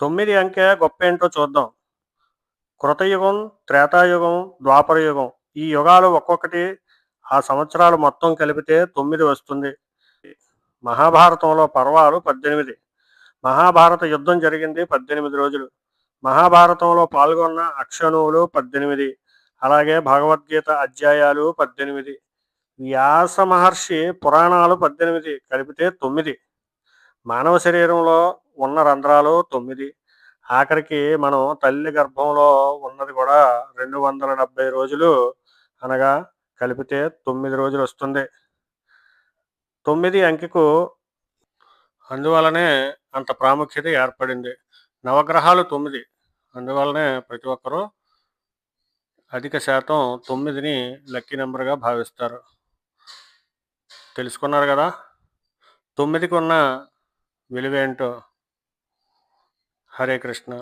తొమ్మిది అంకె గొప్ప ఏంటో చూద్దాం. కృతయుగం త్రేతాయుగం ద్వాపర యుగం ఈ యుగాలు ఒక్కొక్కటి ఆ సంవత్సరాలు మొత్తం కలిపితే తొమ్మిది వస్తుంది. మహాభారతంలో పర్వాలు పద్దెనిమిది. మహాభారత యుద్ధం జరిగింది పద్దెనిమిది రోజులు. మహాభారతంలో పాల్గొన్న అక్షణువులు పద్దెనిమిది. అలాగే భగవద్గీత అధ్యాయాలు పద్దెనిమిది. వ్యాస మహర్షి పురాణాలు పద్దెనిమిది కలిపితే తొమ్మిది. మానవ శరీరంలో ఉన్న రంధ్రాలు తొమ్మిది. ఆఖరికి మనం తల్లి గర్భంలో ఉన్నది కూడా రెండు వందల డెబ్బై రోజులు అనగా కలిపితే తొమ్మిది రోజులు వస్తుంది. తొమ్మిది అంకెకు అందువలనే అంత ప్రాముఖ్యత ఏర్పడింది. నవగ్రహాలు తొమ్మిది. అందువలనే ప్రతి ఒక్కరూ అధిక శాతం తొమ్మిదిని లక్కీ నెంబర్గా భావిస్తారు. తెలుసుకున్నారు కదా? తొమ్మిదికి ఉన్న విలువేంటో? हरे कृष्णा।